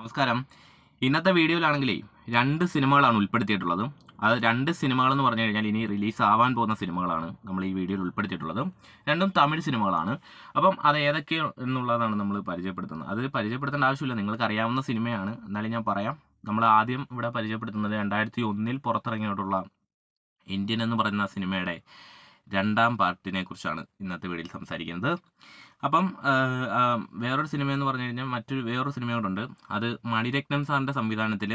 നമസ്കാരം. ഇന്നത്തെ വീഡിയോയിലാണെങ്കിലേ രണ്ട് സിനിമകളാണ് ഉൾപ്പെടുത്തിയിട്ടുള്ളത്. അത് രണ്ട് സിനിമകളെന്ന് പറഞ്ഞു കഴിഞ്ഞാൽ ഇനി റിലീസ് ആവാൻ പോകുന്ന സിനിമകളാണ് നമ്മൾ ഈ വീഡിയോയിൽ ഉൾപ്പെടുത്തിയിട്ടുള്ളത്. രണ്ടും തമിഴ് സിനിമകളാണ്. അപ്പം അത് ഏതൊക്കെ എന്നുള്ളതാണ് നമ്മൾ പരിചയപ്പെടുത്തുന്നത്. അത് പരിചയപ്പെടുത്തേണ്ട ആവശ്യമില്ല. നിങ്ങൾക്ക് അറിയാവുന്ന സിനിമയാണ്. എന്നാലും ഞാൻ പറയാം. നമ്മൾ ആദ്യം ഇവിടെ പരിചയപ്പെടുത്തുന്നത് രണ്ടായിരത്തി ഒന്നിൽ പുറത്തിറങ്ങിയിട്ടുള്ള ഇന്ത്യൻ എന്ന് പറയുന്ന സിനിമയുടെ രണ്ടാം പാർട്ടിനെ കുറിച്ചാണ് ഇന്നത്തെ വീഡിയോയിൽ സംസാരിക്കുന്നത്. അപ്പം വേറൊരു സിനിമ എന്ന് പറഞ്ഞു കഴിഞ്ഞാൽ മറ്റൊരു വേറൊരു സിനിമ കൂടെ അത് മണിരത്നം സാറിന്റെ സംവിധാനത്തിൽ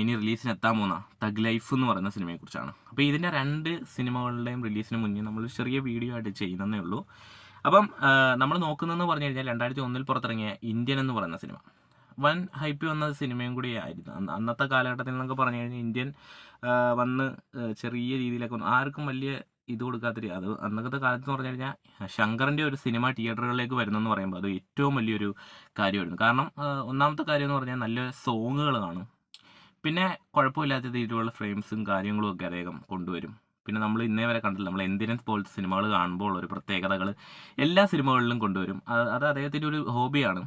ഇനി റിലീസിന് എത്താൻ പോകുന്ന തഗ് ലൈഫ് എന്ന് പറയുന്ന സിനിമയെക്കുറിച്ചാണ്. അപ്പോൾ ഇതിന്റെ രണ്ട് സിനിമകളുടെയും റിലീസിന് മുന്നേ നമ്മൾ ചെറിയ വീഡിയോ ആയിട്ട് ചെയ്യുന്നതേ ഉള്ളൂ. അപ്പം നമ്മൾ നോക്കുന്നതെന്ന് പറഞ്ഞു കഴിഞ്ഞാൽ രണ്ടായിരത്തി ഒന്നിൽ പുറത്തിറങ്ങിയ ഇന്ത്യൻ എന്ന് പറയുന്ന സിനിമ. വൻ ഹൈപ്പ് വന്ന സിനിമയും കൂടി ആയിരുന്നു. അന്ന് അന്നത്തെ കാലഘട്ടത്തിൽ എന്നൊക്കെ പറഞ്ഞു കഴിഞ്ഞാൽ ഇന്ത്യൻ വന്ന് ചെറിയ രീതിയിലൊക്കെ വന്നു ആർക്കും വലിയ ഇത് കൊടുക്കാത്തൊരു. അത് അന്നത്തെ കാലത്ത് എന്ന് പറഞ്ഞു കഴിഞ്ഞാൽ ശങ്കറിന്റെ ഒരു സിനിമ തിയേറ്ററുകളിലേക്ക് വരുന്നെന്ന് പറയുമ്പോൾ അത് ഏറ്റവും വലിയൊരു കാര്യമായിരുന്നു. കാരണം ഒന്നാമത്തെ കാര്യം എന്ന് പറഞ്ഞാൽ നല്ല സോങ്ങുകൾ കാണും പിന്നെ കുഴപ്പമില്ലാത്ത രീതിയിലുള്ള ഫ്രെയിംസും കാര്യങ്ങളും ഒക്കെ അദ്ദേഹം കൊണ്ടുവരും. പിന്നെ നമ്മൾ ഇന്നേ വരെ കണ്ടില്ല നമ്മൾ എന്തിനൻസ് പോലത്തെ സിനിമകൾ കാണുമ്പോൾ ഉള്ള ഒരു പ്രത്യേകതകൾ എല്ലാ സിനിമകളിലും കൊണ്ടുവരും. അത് അദ്ദേഹത്തിന്റെ ഒരു ഹോബിയാണ്.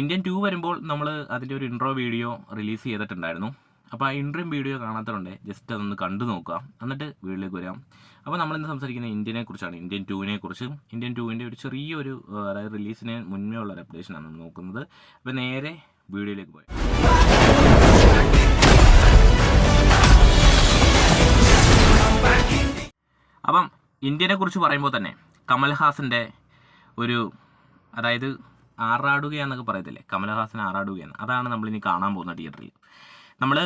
ഇന്ത്യൻ ടു വരുമ്പോൾ നമ്മൾ അതിന്റെ ഒരു ഇൻട്രോ വീഡിയോ റിലീസ് ചെയ്തിട്ടുണ്ടായിരുന്നു. അപ്പോൾ ആ ഇൻട്രീം വീഡിയോ കാണാത്തതുകൊണ്ട് ജസ്റ്റ് അതൊന്ന് കണ്ടു നോക്കുക. എന്നിട്ട് വീട്ടിലേക്ക് വരാം. അപ്പോൾ നമ്മളിന്ന് സംസാരിക്കുന്നത് ഇന്ത്യനെ കുറിച്ചാണ് ഇന്ത്യൻ ടൂവിനെ കുറിച്ച്. ഇന്ത്യൻ ടൂവിന്റെ ഒരു ചെറിയൊരു അതായത് റിലീസിന് മുന്നേ ഉള്ള ഒരു അപ്ഡേഷനാണ് നമ്മൾ നോക്കുന്നത്. അപ്പോൾ നേരെ വീഡിയോയിലേക്ക് പോയി അപ്പം ഇന്ത്യനെ കുറിച്ച് പറയുമ്പോൾ തന്നെ കമൽഹാസന്റെ ഒരു അതായത് ആറാടുകയെന്നൊക്കെ പറയത്തില്ലേ? കമൽഹാസൻ ആറാടുകയാണ്. അതാണ് നമ്മളിനി കാണാൻ പോകുന്ന തിയേറ്ററിൽ നമ്മൾ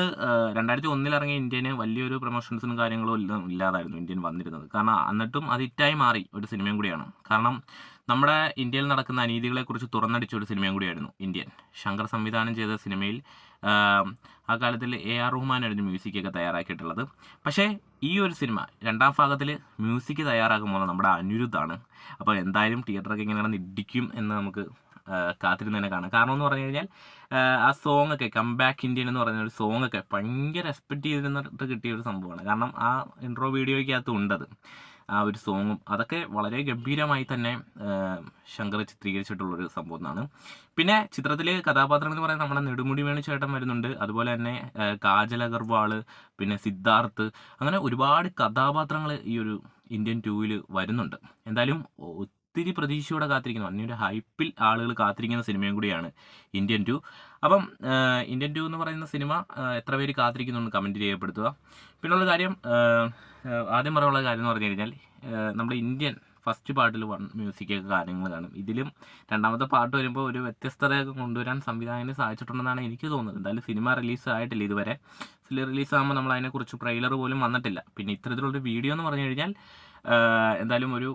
രണ്ടായിരത്തി ഒന്നിൽ ഇറങ്ങിയ ഇന്ത്യന് വലിയൊരു പ്രൊമോഷൻസും കാര്യങ്ങളും ഇല്ല- ഇല്ലാതായിരുന്നു ഇന്ത്യൻ വന്നിരുന്നത്. കാരണം എന്നിട്ടും അത് ഇറ്റായി മാറി ഒരു സിനിമയും കൂടിയാണ്. കാരണം നമ്മുടെ ഇന്ത്യയിൽ നടക്കുന്ന അനീതികളെക്കുറിച്ച് തുറന്നടിച്ച ഒരു സിനിമയും കൂടിയായിരുന്നു ഇന്ത്യൻ. ശങ്കർ സംവിധാനം ചെയ്ത സിനിമയിൽ ആ, കാലത്തിൽ എ ആർ റഹ്മാനായിരുന്നു മ്യൂസിക്കൊക്കെ തയ്യാറാക്കിയിട്ടുള്ളത്. പക്ഷേ ഈ ഒരു സിനിമ രണ്ടാം ഭാഗത്തിൽ മ്യൂസിക് തയ്യാറാക്കുമ്പോൾ നമ്മുടെ അനിരുദ്ധാണ് അപ്പോൾ എന്തായാലും തിയേറ്ററൊക്കെ ഇങ്ങനെ നടന്ന് ഇടിക്കും എന്ന് നമുക്ക് കാത്തിരുന്ന് തന്നെ കാണാം. കാരണം എന്ന് പറഞ്ഞു കഴിഞ്ഞാൽ ആ, സോങ് ഒക്കെ കം ബാക്ക് ഇന്ത്യൻ എന്ന് പറയുന്ന ഒരു സോങ് ഒക്കെ ഭയങ്കര എക്സ്പെക്ട് ചെയ്തിരുന്നിട്ട് കിട്ടിയ ഒരു സംഭവമാണ്. കാരണം ആ ഇൻട്രോ വീഡിയോയ്ക്കകത്ത് ഉണ്ടത്. ആ ഒരു സോങ്ങും അതൊക്കെ വളരെ ഗംഭീരമായി തന്നെ ശങ്കർ ചിത്രീകരിച്ചിട്ടുള്ളൊരു സംഭവം എന്നാണ്. പിന്നെ ചിത്രത്തിലെ കഥാപാത്രങ്ങൾ എന്ന് പറയുന്നത് നമ്മുടെ നെടുമുടി വേണു ചേട്ടൻ വരുന്നുണ്ട്. അതുപോലെ തന്നെ കാജൽ അഗർവാൾ പിന്നെ സിദ്ധാർത്ഥ് അങ്ങനെ ഒരുപാട് കഥാപാത്രങ്ങൾ ഈ ഒരു ഇന്ത്യൻ ടൂവിൽ വരുന്നുണ്ട്. എന്തായാലും ഒത്തിരി പ്രതീക്ഷയോടെ കാത്തിരിക്കുന്നു. അതിനൊരു ഹൈപ്പിൽ ആളുകൾ കാത്തിരിക്കുന്ന സിനിമയും കൂടിയാണ് ഇന്ത്യൻ ടു അപ്പം ഇന്ത്യൻ ടു എന്ന് പറയുന്ന സിനിമ എത്ര പേര് കാത്തിരിക്കുന്നുണ്ട് കമന്റ് ചെയ്യപ്പെടുത്തുക പിന്നുള്ള കാര്യം ആദ്യം പറയാനുള്ള കാര്യം എന്ന് പറഞ്ഞു കഴിഞ്ഞാൽ നമ്മുടെ ഇന്ത്യൻ ഫസ്റ്റ് പാട്ടിൽ വൺ മ്യൂസിക്കൊക്കെ കാര്യങ്ങൾ കാണും. ഇതിലും രണ്ടാമത്തെ പാട്ട് വരുമ്പോൾ ഒരു വ്യത്യസ്തതയൊക്കെ കൊണ്ടുവരാൻ സംവിധായകന് സാധിച്ചിട്ടുണ്ടെന്നാണ് എനിക്ക് തോന്നുന്നത്. എന്തായാലും സിനിമ റിലീസ് ആയിട്ടില്ല ഇതുവരെ. റിലീസ് റിലീസാകുമ്പോൾ നമ്മൾ അതിനെക്കുറിച്ച് ട്രെയിലർ പോലും വന്നിട്ടില്ല. പിന്നെ ഇത്തരത്തിലുള്ളൊരു വീഡിയോ എന്ന് പറഞ്ഞു കഴിഞ്ഞാൽ എന്തായാലും ഒരു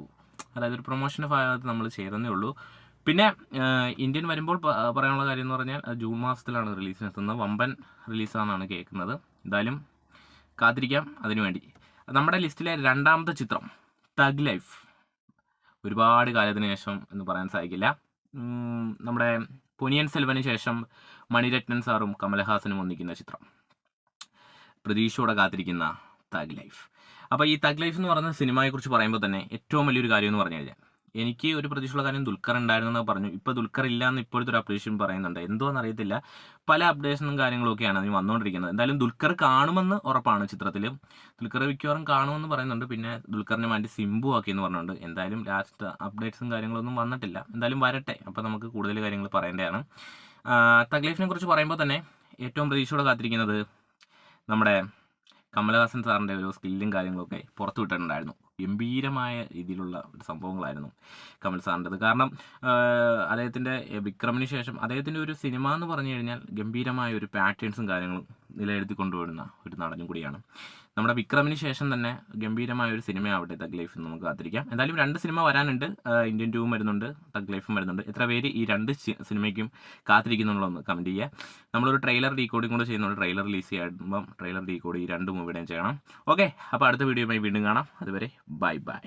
അതായത് ഒരു പ്രൊമോഷന്റെ ഭാഗത്ത് നമ്മൾ ചെയ്തതേ ഉള്ളൂ. പിന്നെ ഇന്ത്യൻ വരുമ്പോൾ പറയാനുള്ള കാര്യം എന്ന് പറഞ്ഞാൽ ജൂൺ മാസത്തിലാണ് റിലീസിന് എത്തുന്നത് വമ്പൻ റിലീസാണെന്നാണ് കേൾക്കുന്നത്. എന്തായാലും കാത്തിരിക്കാം അതിനുവേണ്ടി. നമ്മുടെ ലിസ്റ്റിലെ രണ്ടാമത്തെ ചിത്രം തഗ് ലൈഫ് ഒരുപാട് കാലത്തിന് ശേഷം എന്ന് പറയാൻ സാധിക്കില്ല. നമ്മുടെ പൊനിയൻ സെൽവന് ശേഷം മണിരത്നൻ സാറും കമലഹാസനും ഒന്നിക്കുന്ന ചിത്രം. പ്രതീക്ഷയോടെ കാത്തിരിക്കുന്ന തഗ് ലൈഫ് അപ്പോൾ ഈ തഗ് ലൈഫ് എന്ന് പറയുന്ന സിനിമയെക്കുറിച്ച് പറയുമ്പോൾ തന്നെ ഏറ്റവും വലിയൊരു കാര്യം എന്ന് പറഞ്ഞു കഴിഞ്ഞാൽ എനിക്ക് ഒരു പ്രതീക്ഷയുള്ള കാര്യം ദുൽഖർ ഉണ്ടായിരുന്നു എന്ന് പറഞ്ഞു. ഇപ്പോൾ ദുൽഖർ ഇല്ല എന്ന് ഇപ്പോഴത്തെ ഒരു അപ്ഡേഷൻ പറയുന്നുണ്ട്. എന്തോന്ന് അറിയത്തില്ല. പല അപ്ഡേഷനും കാര്യങ്ങളൊക്കെയാണ് അതിന് വന്നുകൊണ്ടിരിക്കുന്നത്. എന്തായാലും ദുൽഖർ കാണുമെന്ന് ഉറപ്പാണ് ചിത്രത്തിൽ ദുൽഖർ മിക്കവാറും കാണുമെന്ന് പറയുന്നുണ്ട്. പിന്നെ ദുൽഖറിന് വേണ്ടി സിംബു ആക്കി എന്ന് പറഞ്ഞുകൊണ്ട് എന്തായാലും ലാസ്റ്റ് അപ്ഡേറ്റ്സും കാര്യങ്ങളൊന്നും വന്നിട്ടില്ല. എന്തായാലും വരട്ടെ. അപ്പോൾ നമുക്ക് കൂടുതൽ കാര്യങ്ങൾ പറയേണ്ടതാണ്. തഗ്ലീഫിനെ കുറിച്ച് പറയുമ്പോൾ തന്നെ ഏറ്റവും പ്രതീക്ഷയോടെ കാത്തിരിക്കുന്നത് നമ്മുടെ കമലഹാസൻ സാറിന്റെ ഒരു സ്കില്ലും കാര്യങ്ങളൊക്കെ പുറത്തു വിട്ടിട്ടുണ്ടായിരുന്നു. ഗംഭീരമായ രീതിയിലുള്ള ഒരു സംഭവങ്ങളായിരുന്നു കമൽ സാറിന്റെത് കാരണം അദ്ദേഹത്തിന്റെ വിക്രമിന് ശേഷം അദ്ദേഹത്തിന്റെ ഒരു സിനിമ എന്ന് പറഞ്ഞു കഴിഞ്ഞാൽ ഗംഭീരമായ ഒരു പാറ്റേൺസും കാര്യങ്ങളും നിലനിർത്തി കൊണ്ടുവരുന്ന ഒരു നടനും കൂടിയാണ്. നമ്മുടെ വിക്രമിന് ശേഷം തന്നെ ഗംഭീരമായ ഒരു സിനിമയാവട്ടെ തഗ് ലൈഫ് നമുക്ക് കാത്തിരിക്കാം. എന്തായാലും രണ്ട് സിനിമ വരാനുണ്ട്. ഇന്ത്യൻ ടൂവും വരുന്നുണ്ട് തഗ് ലൈഫും വരുന്നുണ്ട്. എത്ര പേര് ഈ രണ്ട് സിനിമയ്ക്കും കാത്തിരിക്കുന്നുള്ളൊന്ന് കമന്റ് ചെയ്യുക. നമ്മളൊരു ട്രെയിലർ റീകോഡിങ് കൂടെ ചെയ്യുന്നുണ്ട്. ട്രെയിലർ റിലീസ് ചെയ്യുമ്പം ട്രെയിലർ റീകോഡ് ഈ രണ്ട് മൂവിയുടെയും ചെയ്യണം. ഓക്കെ അപ്പോൾ അടുത്ത വീഡിയോയുമായി വീണ്ടും കാണാം. അതുവരെ ബൈ ബൈ